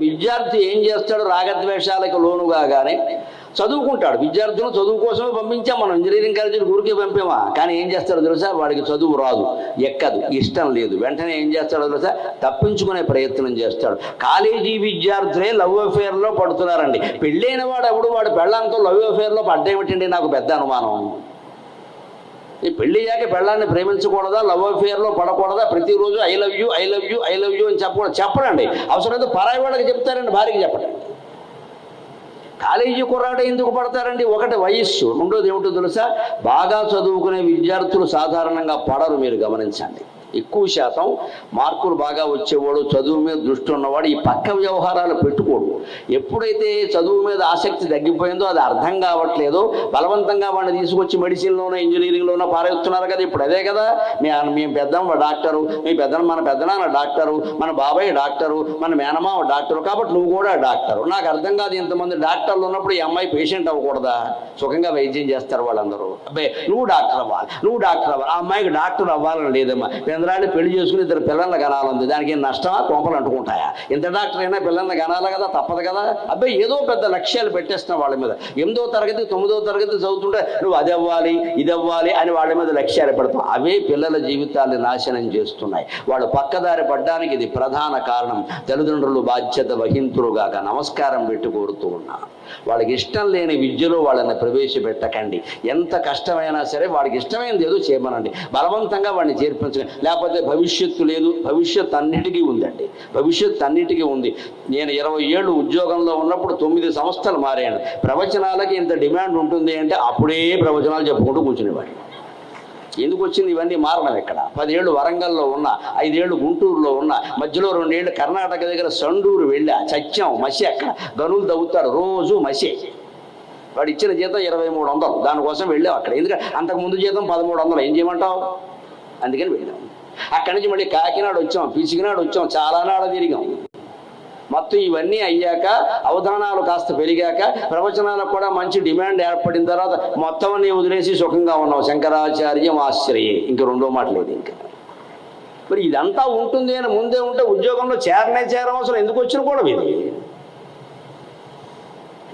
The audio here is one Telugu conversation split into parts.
విద్యార్థి ఏం చేస్తాడు? రాగద్వేషాలకు లోను కాగానే చదువుకుంటాడు. విద్యార్థులను చదువు కోసమే పంపించాం మనం ఇంజనీరింగ్ కాలేజీకి ఊరికే పంపామా? కానీ ఏం చేస్తాడో తెలుసా? వాడికి చదువు రాదు ఎక్కదు ఇష్టం లేదు. వెంటనే ఏం చేస్తాడో తెలుసా? తప్పించుకునే ప్రయత్నం చేస్తాడు. కాలేజీ విద్యార్థులే లవ్ అఫేర్లో పడుతున్నారండి. పెళ్ళైన వాడు ఎవడు? వాడు పెళ్ళంతో లవ్ అఫేర్లో పడ్డేమిటండి? నాకు పెద్ద అనుమానం. ఈ పెళ్ళి అయ్యాక పెళ్ళాన్ని ప్రేమించకూడదా? లవ్ అఫేర్లో పడకూడదా? ప్రతిరోజు I love you I love you I love you అని చెప్పకూడదు. చెప్పడండి అవసరమైతే పరాయి వాళ్ళకి చెప్తారండి భార్యకి చెప్పండి. కాలేజీ కుర్రాడ ఎందుకు పడతారండి? ఒకటి వయస్సు రెండోది ఏమిటో తెలుసా? బాగా చదువుకునే విద్యార్థులు సాధారణంగా పడరు మీరు గమనించండి. ఎక్కువ శాతం మార్కులు బాగా వచ్చేవాడు చదువు మీద దృష్టి ఉన్నవాడు ఈ పక్క వ్యవహారాలు పెట్టుకోడు. ఎప్పుడైతే చదువు మీద ఆసక్తి తగ్గిపోయిందో అది అర్థం కావట్లేదో. బలవంతంగా వాడిని తీసుకొచ్చి మెడిసిన్లోనో ఇంజనీరింగ్లోనో పారేస్తున్నారు కదా ఇప్పుడు అదే కదా. మీ మీ పెద్దమ్మ డాక్టరు మీ పెద్ద మన పెద్దనాన్న డాక్టరు మన బాబాయ్ డాక్టరు మన మేనమావ డాక్టరు కాబట్టి నువ్వు కూడా డాక్టరు. నాకు అర్థం కాదు ఇంతమంది డాక్టర్లు ఉన్నప్పుడు ఈ అమ్మాయి పేషెంట్ అవ్వకూడదా? సుఖంగా వైద్యం చేస్తారు వాళ్ళందరూ. అబ్బాయి నువ్వు డాక్టర్ అవ్వాలి నువ్వు డాక్టర్ అవ్వాలి. ఆ అమ్మాయికి డాక్టర్ అవ్వాలని లేదమ్మా. చంద్రాన్ని పెళ్ళి చేసుకుని ఇద్దరు పిల్లల్ని కనాలంది దానికి ఏం నష్టమా? కోంపలు అంటుకుంటాయా? ఇంత డాక్టర్ అయినా పిల్లల్ని కనాలి కదా? తప్పదు కదా? అబ్బాయి ఏదో పెద్ద లక్ష్యాలు పెట్టేస్తున్నావు వాళ్ళ మీద. ఎనిమిదో తరగతి తొమ్మిదో తరగతి చదువుతుంటే నువ్వు అది అవ్వాలి ఇది అవ్వాలి అని వాళ్ళ మీద లక్ష్యాలు పెడతావు. అవే పిల్లల జీవితాన్ని నాశనం చేస్తున్నాయి. వాళ్ళు పక్కదారి పడ్డానికి ఇది ప్రధాన కారణం. తల్లిదండ్రులు బాధ్యత వహింతురుగాక నమస్కారం పెట్టి కోరుతూ ఉన్నా. వాళ్ళకి ఇష్టం లేని విద్యలో వాళ్ళని ప్రవేశపెట్టకండి. ఎంత కష్టమైనా సరే వాడికి ఇష్టమైనది ఏదో చేయమనండి. బలవంతంగా వాడిని చేర్పించండి. లేకపోతే భవిష్యత్తు లేదు. భవిష్యత్తు అన్నిటికీ ఉందండి. భవిష్యత్తు అన్నిటికీ ఉంది. నేను ఇరవై ఏళ్ళు ఉద్యోగంలో ఉన్నప్పుడు తొమ్మిది సంస్థలు మారాను. ప్రవచనాలకి ఇంత డిమాండ్ ఉంటుంది అంటే అప్పుడే ప్రవచనాలు చెప్పుకుంటూ కూర్చునేవాడిని. ఎందుకు వచ్చింది? ఇవన్నీ మారడం ఇక్కడ పదేళ్ళు వరంగల్లో ఉన్న ఐదేళ్ళు గుంటూరులో ఉన్న మధ్యలో రెండేళ్ళు కర్ణాటక దగ్గర సండూరు వెళ్ళా చచ్చాం మసి అక్కడ. గనులు తవ్వుతారు రోజు మసి. వాడు ఇచ్చిన జీతం ఇరవై మూడు వందలు. దానికోసం వెళ్ళాం అక్కడ. ఎందుకంటే అంతకు ముందు జీతం పదమూడు వందలు. ఏం చేయమంటావు? అందుకని వెళ్ళాం. అక్కడి నుంచి మళ్ళీ కాకినాడ వచ్చాం పిసికినాడు వచ్చాం చాలా నాడ తిరిగాం. మొత్తం ఇవన్నీ అయ్యాక అవధానాలు కాస్త పెరిగాక ప్రవచనాలకు కూడా మంచి డిమాండ్ ఏర్పడిన తర్వాత మొత్తం అన్నీ వదిలేసి సుఖంగా ఉన్నాం. శంకరాచార్యం ఆశ్రయే. ఇంక రెండో మాట లేదు ఇంకా. మరి ఇదంతా ఉంటుంది అని ముందే ఉంటే ఉద్యోగంలో చేరనే చేరవసరం ఎందుకు వచ్చిన కూడా ఇది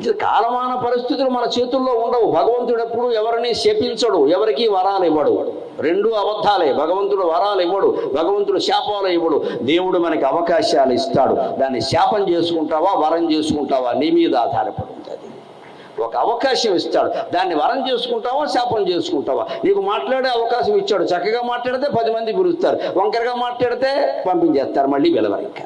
ఇది కాలమాన పరిస్థితులు మన చేతుల్లో ఉండవు. భగవంతుడు ఎప్పుడు ఎవరిని శపించడు ఎవరికి వరాలు ఇవ్వడు రెండు అబద్ధాలే. భగవంతుడు వరాలు ఇవ్వడు భగవంతుడు శాపాలు ఇవ్వడు. దేవుడు మనకి అవకాశాలు ఇస్తాడు. దాన్ని శాపం చేసుకుంటావా వరం చేసుకుంటావా నీ మీద ఆధారపడి ఉంటుంది ఒక అవకాశం ఇస్తాడు. దాన్ని వరం చేసుకుంటావా శాపం చేసుకుంటావా? నీకు మాట్లాడే అవకాశం ఇచ్చాడు. చక్కగా మాట్లాడితే పది మంది పిలుస్తారు. వంకరగా మాట్లాడితే పంపించేస్తారు. మళ్ళీ వెలవరిక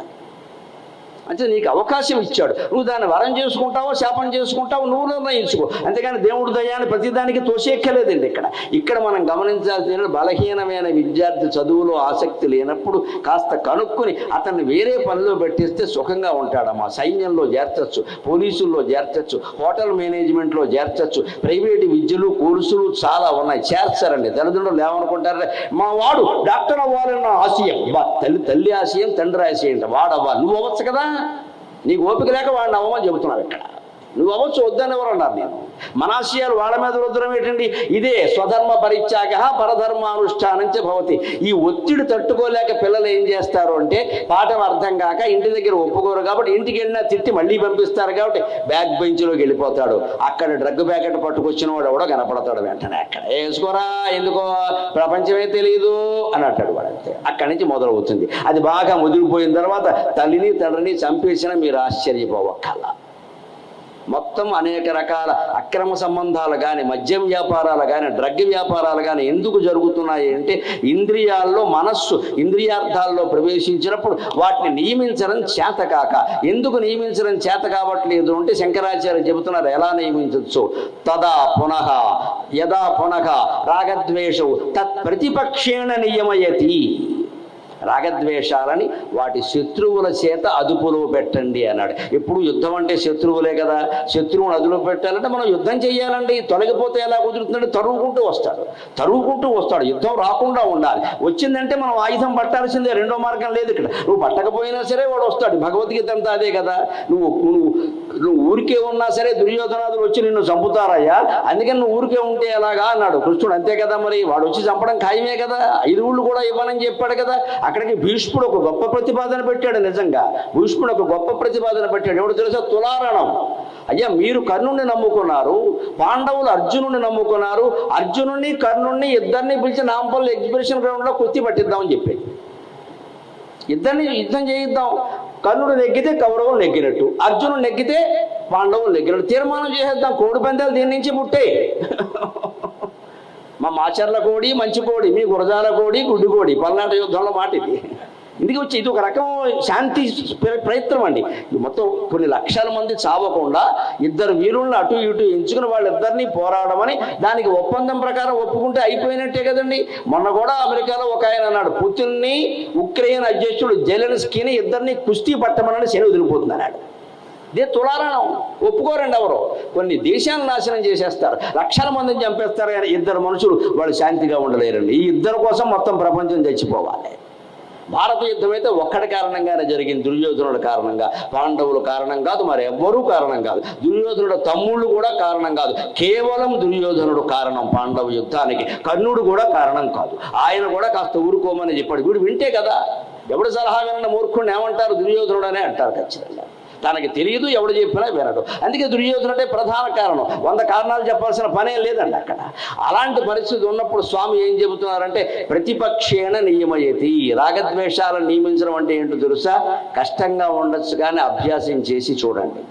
అంటే నీకు అవకాశం ఇచ్చాడు. నువ్వు దాన్ని వరం చేసుకుంటావో శాపం చేసుకుంటావో నువ్వు నిర్ణయించుకో. అంతేగాని దేవుడు దయాన్ని ప్రతిదానికి తోసేక్కలేదండి ఇక్కడ. ఇక్కడ మనం గమనించాల్సిన బలహీనమైన విద్యార్థి చదువులో ఆసక్తి లేనప్పుడు కాస్త కనుక్కొని అతన్ని వేరే పనిలో పెట్టిస్తే సుఖంగా ఉంటాడమ్మా. సైన్యంలో చేర్చచ్చు పోలీసుల్లో చేర్చచ్చు హోటల్ మేనేజ్మెంట్లో చేర్చచ్చు ప్రైవేటు విద్యలు కోర్సులు చాలా ఉన్నాయి. చేర్చారండి. తల్లిదండ్రులు లేవనుకుంటారే మా వాడు డాక్టర్ అవ్వాలన్న ఆశయం. తల్లి తల్లి ఆశయం తండ్రి ఆశయం వాడవ్వాలి. నువ్వు అవ్వచ్చు కదా? నీకు ఓపిక లేక వాడిని అవమని చెబుతున్నావు ఇక్కడ. నువ్వు అవ్వచ్చు వద్దని ఎవరు అన్నారు నేను మనాశయాలు వాళ్ళ మీద రుద్రం ఏంటండి? ఇదే స్వధర్మ పరిత్యాగ పరధర్మానుష్ఠానం చ భవతి. ఈ ఒత్తిడి తట్టుకోలేక పిల్లలు ఏం చేస్తారు అంటే పాఠం అర్థం కాక ఇంటి దగ్గర ఒప్పుకోరు కాబట్టి ఇంటికి వెళ్ళినా తిట్టి మళ్ళీ పంపిస్తారు కాబట్టి బ్యాక్ బెంచ్లోకి వెళ్ళిపోతాడు. అక్కడ డ్రగ్ ప్యాకెట్ పట్టుకొచ్చిన వాడు కూడా కనపడతాడు వెంటనే అక్కడ. వేసుకోరా ఎందుకో? ప్రపంచమే తెలియదు అని అంటాడు వాడు అంతే. అక్కడి నుంచి మొదలవుతుంది. అది బాగా ముదిరిపోయిన తర్వాత తల్లిని తండ్రిని చంపేసిన మీరు ఆశ్చర్యపోవక్కల్లా మొత్తం అనేక రకాల అక్రమ సంబంధాలు కానీ మద్యం వ్యాపారాలు కానీ డ్రగ్ వ్యాపారాలు కానీ ఎందుకు జరుగుతున్నాయి అంటే ఇంద్రియాల్లో మనస్సు ఇంద్రియార్థాల్లో ప్రవేశించినప్పుడు వాటిని నియమించడం చేతకాక ఎందుకు నియమించడం చేత కావట్లేదు అంటే శంకరాచార్య చెబుతున్నారు ఎలా నియమించవచ్చు తదా పునః యదా పునః రాగద్వేషవు తత్ ప్రతిపక్షేణ నియమయతి. రాగద్వేషాలని వాటి శత్రువుల చేత అదుపులో పెట్టండి అన్నాడు. ఎప్పుడు యుద్ధం అంటే శత్రువులే కదా. శత్రువుని అదుపులో పెట్టాలంటే మనం యుద్ధం చేయాలండి. తొలగిపోతే ఎలా కుదురుతుందంటే తరువుకుంటూ వస్తాడు. తరువుకుంటూ వస్తాడు. యుద్ధం రాకుండా ఉండాలి. వచ్చిందంటే మనం ఆయుధం పట్టాల్సిందే. రెండో మార్గం లేదు ఇక్కడ. నువ్వు పట్టకపోయినా సరే వాడు వస్తాడు. భగవద్గీత అంతా అదే కదా. నువ్వు నువ్వు నువ్వు ఊరికే ఉన్నా సరే దుర్యోధనాథులు వచ్చి నిన్ను చంపుతారయ్యా. అందుకని నువ్వు ఊరికే ఉంటే ఎలాగా అన్నాడు. కృష్ణుడు అంతే కదా మరి. వాడు వచ్చి చంపడం ఖాయమే కదా. ఐదు ఊళ్ళు కూడా ఇవ్వనని చెప్పాడు కదా. అక్కడికి భీష్ముడు ఒక గొప్ప ప్రతిపాదన పెట్టాడు నిజంగా. భీష్ముడు ఒక గొప్ప ప్రతిపాదన పెట్టాడు. ఎవడు తెలుసా? తులారణం. అయ్యా మీరు కర్ణుణ్ణి నమ్ముకున్నారు పాండవులు అర్జునుడిని నమ్ముకున్నారు అర్జునుడిని కర్ణుడిని ఇద్దరిని పిలిచి నాంపల్లి ఎగ్జిబిషన్ గ్రౌండ్లో కుర్తి పట్టిద్దామని చెప్పి. ఇద్దరిని యుద్ధం చేయిద్దాం. కర్ణుడు నెగ్గితే కౌరవులు నెగ్గినట్టు అర్జునుడు నెగ్గితే పాండవులు నెగ్గినట్టు. తీర్మానం చేసేద్దాం. కోడి పందాలు దీని నుంచి పుట్టే మా మాచర్ల కోడి మంచి కోడి మీ గురజాల కోడి గుడ్డు కోడి పల్నాట యుద్ధంలో మాట ఇది. ఇందుకు వచ్చి ఇది ఒక రకం శాంతి ప్రయత్నం అండి. మొత్తం కొన్ని లక్షల మంది చావకుండా ఇద్దరు వీరులను అటు ఇటు ఎంచుకుని వాళ్ళిద్దరినీ పోరాడమని దానికి ఒప్పందం ప్రకారం ఒప్పుకుంటే అయిపోయినట్టే కదండి. మొన్న కూడా అమెరికాలో ఒక ఆయన అన్నాడు పుతిన్ని ఉక్రెయిన్ అధ్యక్షుడు జెలెన్స్కీని ఇద్దరిని కుస్తీ పట్టమనని శని వదిలిపోతుంది అన్నాడు ఇదే తులారణం. ఒప్పుకోరండి ఎవరు? కొన్ని దేశాలను నాశనం చేసేస్తారు. లక్షల మందిని చంపేస్తారు కానీ ఇద్దరు మనుషులు వాళ్ళు శాంతిగా ఉండలేరండి. ఈ ఇద్దరు కోసం మొత్తం ప్రపంచం చచ్చిపోవాలి. భారత యుద్ధం అయితే ఒక్కడి కారణంగానే జరిగింది. దుర్యోధనుడు కారణంగా పాండవుల కారణం కాదు మరి ఎవ్వరూ కారణం కాదు. దుర్యోధనుడు తమ్ముళ్ళు కూడా కారణం కాదు. కేవలం దుర్యోధనుడు కారణం పాండవ యుద్ధానికి. కర్ణుడు కూడా కారణం కాదు. ఆయన కూడా కాస్త ఊరుకోమని చెప్పాడు. వీడు వింటే కదా. ఎవడు సలహా విన్న మూర్ఖుడిని ఏమంటారు? దుర్యోధనుడు అనే అంటారు ఖచ్చితంగా. తనకి తెలియదు ఎవడు చెప్పినా వినడు. అందుకే దుర్యోధనుడే ప్రధాన కారణం. వంద కారణాలు చెప్పాల్సిన పనే లేదండి అక్కడ. అలాంటి పరిస్థితి ఉన్నప్పుడు స్వామి ఏం చెబుతున్నారంటే ప్రతిపక్షేణ నియమయతి. రాగద్వేషాలను నియమించడం అంటే ఏంటో తెలుసా? కష్టంగా ఉండొచ్చు కానీ అభ్యాసం చేసి చూడండి.